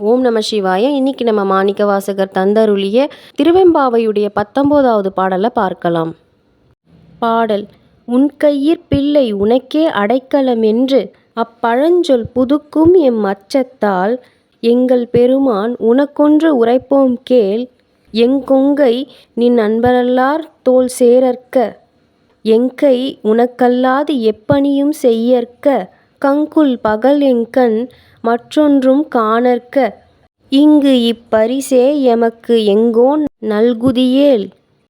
ஓம் நம சிவாய. இன்னைக்கு நம்ம மாணிக்க வாசகர் தந்தருளிய திருவெம்பாவையுடைய பத்தொம்போதாவது பாடலை பார்க்கலாம். பாடல் உன் கையிற் பிள்ளை உனக்கே அடைக்கலம் என்று அப்பழஞ்சொல் புதுக்கும் எம் அச்சத்தால் எங்கள் பெருமான் உனக்கொன்று உரைப்போம் கேள் எங்கொங்கை நின் அன்பரல்லார் தோல் சேரற்க எங்கை உனக்கல்லாது எப்பணியும் செய்யற்க கங்குல் பகல் எங்கண் மற்றொன்றும் காணற்க. இங்கு இப்பரிசே எமக்கு எங்கோன் நல்குதியேல்.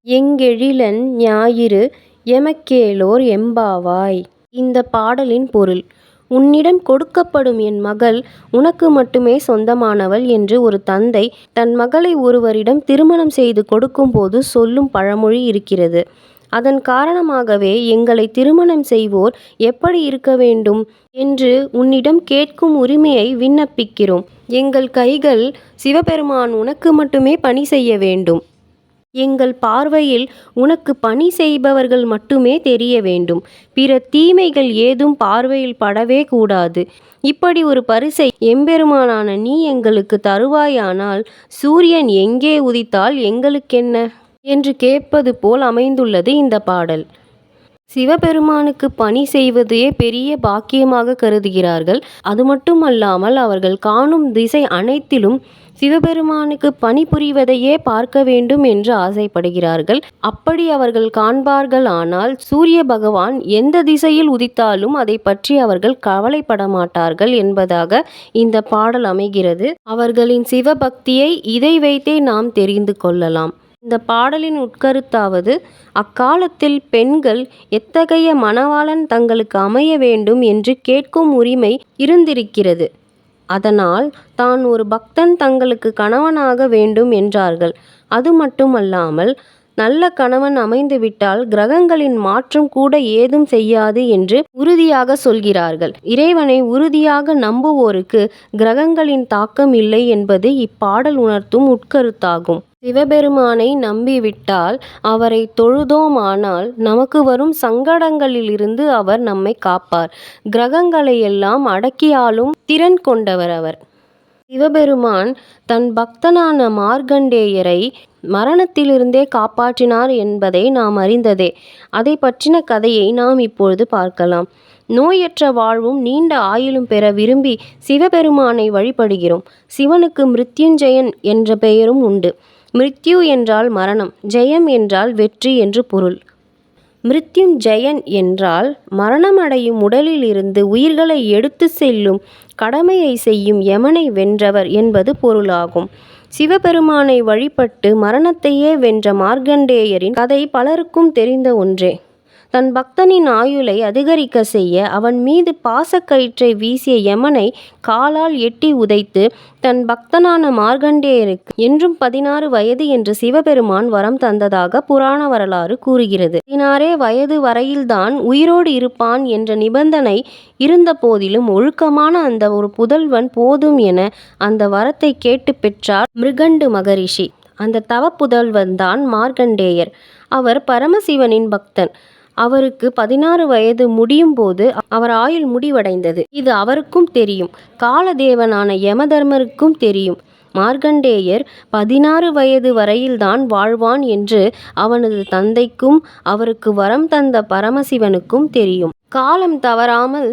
எங்கெழிலன் ஞாயிறு எமக்கேலோர் எம்பாவாய். இந்த பாடலின் பொருள் உன்னிடம் கொடுக்கப்படும் என் மகள் உனக்கு மட்டுமே சொந்தமானவள் என்று ஒரு தந்தை தன் மகளை ஒருவரிடம் திருமணம் செய்து கொடுக்கும்போது சொல்லும் பழமொழி இருக்கிறது. அதன் காரணமாகவே எங்களை திருமணம் செய்வோர் எப்படி இருக்க வேண்டும் என்று உன்னிடம் கேட்கும் உரிமையை விண்ணப்பிக்கிறோம். எங்கள் கைகள் சிவபெருமான் உனக்கு மட்டுமே பணி செய்ய வேண்டும். எங்கள் பார்வையில் உனக்கு பணி செய்பவர்கள் மட்டுமே தெரிய வேண்டும். பிற தீமைகள் ஏதும் பார்வையில் படவே கூடாது. இப்படி ஒரு பரிசை எம்பெருமானான நீ எங்களுக்கு தருவாயானால் சூரியன் எங்கே உதித்தால் எங்களுக்கென்ன? என்று கேட்பது போல் அமைந்துள்ளது இந்த பாடல். சிவபெருமானுக்கு பணி செய்வதையே பெரிய பாக்கியமாக கருதுகிறார்கள். அது மட்டுமல்லாமல் அவர்கள் காணும் திசை அனைத்திலும் சிவபெருமானுக்கு பணிபுரிவதையே பார்க்க வேண்டும் என்று ஆசைப்படுகிறார்கள். அப்படி அவர்கள் காண்பார்கள் ஆனால் சூரிய பகவான் எந்த திசையில் உதித்தாலும் அதை பற்றி அவர்கள் கவலைப்பட மாட்டார்கள் என்பதாக இந்த பாடல் அமைகிறது. அவர்களின் சிவபக்தியை இதை வைத்தே நாம் தெரிந்து கொள்ளலாம். இந்த பாடலின் உட்கருத்தாவது அக்காலத்தில் பெண்கள் எத்தகைய மணவாளன் தங்களுக்கு அமைய வேண்டும் என்று கேட்கும் உரிமை இருந்திருக்கிறது. அதனால் தான் ஒரு பக்தன் தங்களுக்கு கணவனாக வேண்டும் என்றார்கள். அது மட்டுமல்லாமல் நல்ல கணவன் அமைந்துவிட்டால் கிரகங்களின் மாற்றம் கூட ஏதும் செய்யாது என்று உறுதியாக சொல்கிறார்கள். இறைவனை உறுதியாக நம்புவோருக்கு கிரகங்களின் தாக்கம் இல்லை என்பது இப்பாடல் உணர்த்தும் உட்கருத்தாகும். சிவபெருமானை நம்பிவிட்டால் அவரை தொழுதோமானால் நமக்கு வரும் சங்கடங்களிலிருந்து அவர் நம்மை காப்பார். கிரகங்களையெல்லாம் அடக்கியாலும் திறன் கொண்டவர் அவர். சிவபெருமான் தன் பக்தனான மார்கண்டேயரை மரணத்திலிருந்தே காப்பாற்றினார் என்பதை நாம் அறிந்ததே. அதை பற்றின கதையை நாம் இப்பொழுது பார்க்கலாம். நோயற்ற வாழ்வும் நீண்ட ஆயுளும் பெற விரும்பி சிவபெருமானை வழிபடுகிறோம். சிவனுக்கு மிருத்யுஞ்சயன் என்ற பெயரும் உண்டு. மிருத்யு என்றால் மரணம் ஜெயம் என்றால் வெற்றி என்று பொருள். மிருத்யும் ஜெயன் என்றால் மரணமடையும் உடலில் இருந்து உயிர்களை எடுத்து செல்லும் கடமையை செய்யும் யமனை வென்றவர் என்பது பொருளாகும். சிவபெருமானை வழிபட்டு மரணத்தையே வென்ற மார்க்கண்டேயரின் கதை பலருக்கும் தெரிந்த ஒன்றே. தன் பக்தனின் ஆயுளை அதிகரிக்க செய்ய அவன் மீது பாசக்கயிற்றை வீசிய யமனை காலால் எட்டி உதைத்து தன் பக்தனான மார்கண்டேயருக்கு என்றும் பதினாறு வயது என்று சிவபெருமான் வரம் தந்ததாக புராண வரலாறு கூறுகிறது. பதினாறே வயது வரையில்தான் உயிரோடு இருப்பான் என்ற நிபந்தனை இருந்த போதிலும் ஒழுக்கமான அந்த ஒரு புதல்வன் போதும் என அந்த வரத்தை கேட்டு பெற்றார் மிருகண்டு மகரிஷி. அந்த தவ புதல்வன் தான் மார்கண்டேயர் அவர் பரமசிவனின் பக்தன். அவருக்கு பதினாறு வயது முடியும் போது அவர் ஆயுள் முடிவடைந்தது. இது அவருக்கும் தெரியும். காலதேவனான யமதர்மருக்கும் தெரியும். மார்க்கண்டேயர் பதினாறு வயது வரையில்தான் வாழ்வான் என்று அவனது தந்தைக்கும் அவருக்கு வரம் தந்த பரமசிவனுக்கும் தெரியும். காலம் தவறாமல்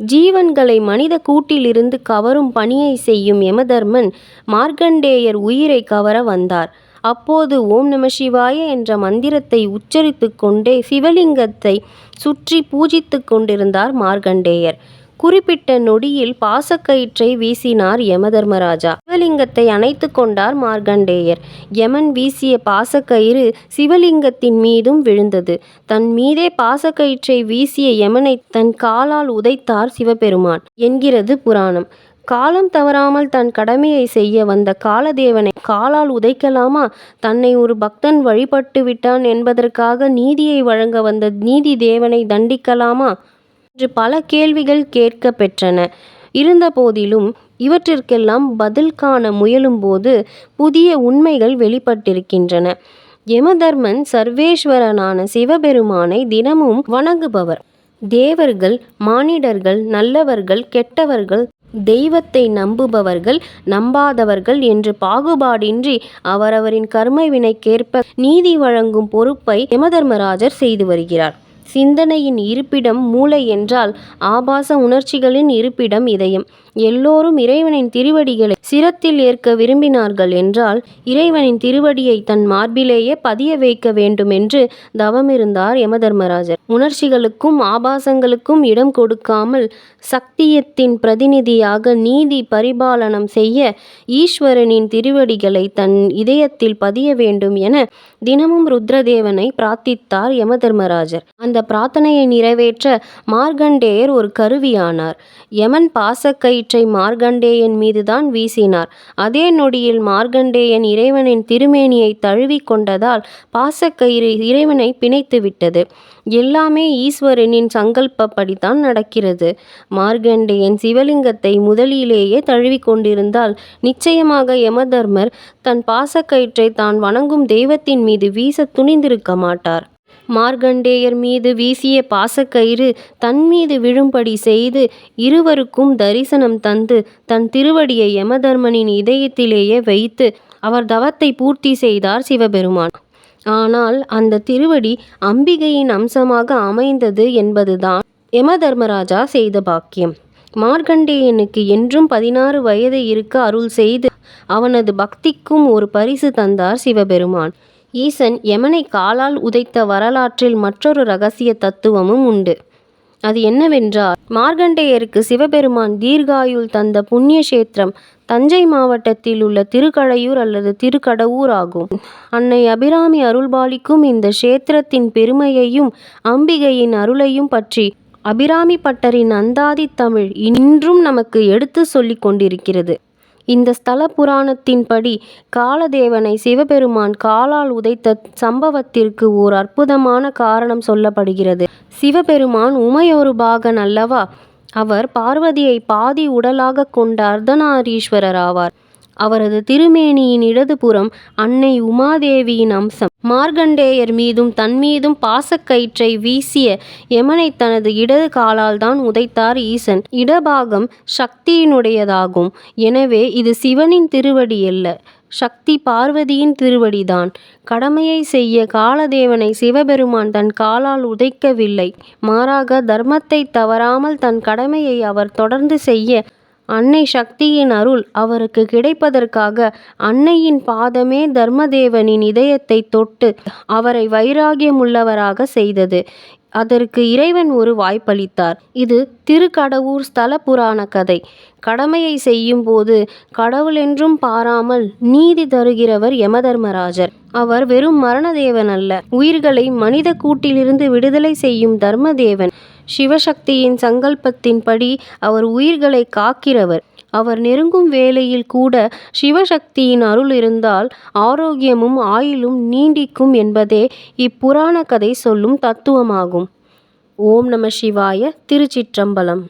ஜீவன்களை மனித கூட்டிலிருந்து கவரும் பணியை செய்யும் யமதர்மன் மார்க்கண்டேயர் உயிரை கவர வந்தார். அப்போது ஓம் நம சிவாய என்ற மந்திரத்தை உச்சரித்து கொண்டே சிவலிங்கத்தை சுற்றி பூஜித்து கொண்டிருந்தார் மார்கண்டேயர் குறிப்பிட்ட நொடியில் பாசக்கயிற்றை வீசினார் யமதர்மராஜா. சிவலிங்கத்தை அணைத்து கொண்டார் மார்கண்டேயர் யமன் வீசிய பாசக்கயிறு சிவலிங்கத்தின் மீதும் விழுந்தது. தன் மீதே பாசக்கயிற்றை வீசிய யமனை தன் காலால் உதைத்தார் சிவபெருமான் என்கிறது புராணம். காலம் தவறாமல் தன் கடமையை செய்ய வந்த காலதேவனை காலால் உதைக்கலாமா? தன்னை ஒரு பக்தன் வழிபட்டு விட்டான் என்பதற்காக நீதியை வழங்க வந்த நீதி தேவனை தண்டிக்கலாமா? என்று பல கேள்விகள் கேட்க பெற்றன. இருந்த போதிலும் இவற்றிற்கெல்லாம் பதில் காண முயலும்போது புதிய உண்மைகள் வெளிப்பட்டிருக்கின்றன. யமதர்மன் சர்வேஸ்வரனான சிவபெருமானை தினமும் வணங்குபவர். தேவர்கள் மானிடர்கள் நல்லவர்கள் கெட்டவர்கள் தெய்வத்தை நம்புபவர்கள் நம்பாதவர்கள் என்று பாகுபாடின்றி அவரவரின் கர்ம வினைக்கேற்ப நீதி வழங்கும் பொறுப்பை யமதர்மராஜர் செய்து வருகிறார். சிந்தனையின் இருப்பிடம் மூளை என்றால் ஆபாச உணர்ச்சிகளின் இருப்பிடம் இதயம். எல்லோரும் இறைவனின் திருவடிகளை சிரத்தில் ஏற்க விரும்பினார்கள் என்றால் இறைவனின் திருவடியை தன் மார்பிலேயே பதிய வைக்க வேண்டும் என்று தவமிருந்தார் யமதர்மராஜர். உணர்ச்சிகளுக்கும் ஆபாசங்களுக்கும் இடம் கொடுக்காமல் சக்தியத்தின் பிரதிநிதியாக நீதி பரிபாலனம் செய்ய ஈஸ்வரனின் திருவடிகளை தன் இதயத்தில் பதிய வேண்டும் என தினமும் ருத்ரதேவனை பிரார்த்தித்தார் யமதர்மராஜர். அந்த பிரார்த்தனையை நிறைவேற்ற மார்கண்டேயர் ஒரு கருவியானார். யமன் பாசக்கயிற்றை மார்கண்டேயன் மீதுதான் வீசினார். அதே நொடியில் மார்கண்டேயன் இறைவனின் திருமேனியை தழுவி கொண்டதால் பாசக்கயிறு இறைவனை பிணைத்து விட்டது. எல்லாமே ஈஸ்வரனின் சங்கல்பப்படித்தான் நடக்கிறது. மார்கண்டேயன் சிவலிங்கத்தை முதலிலேயே தழுவி கொண்டிருந்தால் நிச்சயமாக யமதர்மர் தன் பாசக்கயிற்றை தான் வணங்கும் தெய்வத்தின் மீது வீச துணிந்திருக்க மாட்டார். மார்கண்டேயர் மீது வீசிய பாசக்கயிறு தன் மீது விழும்படி செய்து இருவருக்கும் தரிசனம் தந்து தன் திருவடியை யமதர்மனின் இதயத்திலேயே வைத்து அவர் தவத்தை பூர்த்தி செய்தார் சிவபெருமான். ஆனால் அந்த திருவடி அம்பிகையின் அம்சமாக அமைந்தது என்பதுதான் யமதர்மராஜா செய்த பாக்கியம். மார்கண்டேயனுக்கு என்றும் பதினாறு வயது இருக்க அருள் செய்து அவனது பக்திக்கும் ஒரு பரிசு தந்தார் சிவபெருமான். ஈசன் யமனை காலால் உதைத்த வரலாற்றில் மற்றொரு ரகசிய தத்துவமும் உண்டு. அது என்னவென்றால் மார்கண்டேயருக்கு சிவபெருமான் தீர்காயுள் தந்த புண்ணிய கஷேத்திரம் தஞ்சை மாவட்டத்தில் உள்ள திருக்கடையூர் அல்லது திருக்கடவூர் ஆகும். அன்னை அபிராமி அருள்பாலிக்கும் இந்த கஷேத்திரத்தின் பெருமையையும் அம்பிகையின் அருளையும் பற்றி அபிராமி பட்டரின் அந்தாதி தமிழ் இன்றும் நமக்கு எடுத்து சொல்லிக் கொண்டிருக்கிறது. இந்த ஸ்தல புராணத்தின்படி காலதேவனை சிவபெருமான் காலால் உதைத்த சம்பவத்திற்கு ஓர் அற்புதமான காரணம் சொல்லப்படுகிறது. சிவபெருமான் உமையொரு பாகன் அல்லவா அவர் பார்வதியை பாதி உடலாக கொண்ட அர்த்தநாரீஸ்வரர் ஆவார். அவரது திருமேனியின் இடதுபுறம் அன்னை உமாதேவியின் அம்சம். மார்கண்டேயர் மீதும் தன் மீதும் பாசக்கயிற்றை வீசிய யமனை தனது இடது காலால் தான் உதைத்தார் ஈசன். இடபாகம் சக்தியினுடையதாகும். எனவே இது சிவனின் திருவடி அல்ல. சக்தி பார்வதியின் திருவடிதான். கடமையை செய்ய காலதேவனை சிவபெருமான் தன் காலால் உதைக்கவில்லை. மாறாக தர்மத்தை தவறாமல் தன் கடமையை அவர் தொடர்ந்து செய்ய அன்னை சக்தியின் அருள் அவருக்கு கிடைப்பதற்காக அன்னையின் பாதமே தர்மதேவனின் இதயத்தை தொட்டு அவரை வைராகியமுள்ளவராக செய்தது. அதற்கு இறைவன் ஒரு வாய்ப்பளித்தார். இது திருக்கடவூர் ஸ்தல புராண கதை. கடமையை செய்யும் போது கடவுளென்றும் பாராமல் நீதி தருகிறவர் யமதர்மராஜர். அவர் வெறும் மரணதேவன் அல்ல உயிர்களை மனித கூட்டிலிருந்து விடுதலை செய்யும் தர்மதேவன். சிவசக்தியின் சங்கல்பத்தின்படி அவர் உயிர்களை காக்கிறவர். அவர் நெருங்கும் வேளையில் கூட சிவசக்தியின் அருள் இருந்தால் ஆரோக்கியமும் ஆயுளும் நீடிக்கும் என்பதே இப்புராண கதை சொல்லும் தத்துவமாகும். ஓம் நம சிவாய திருச்சிற்றம்பலம்.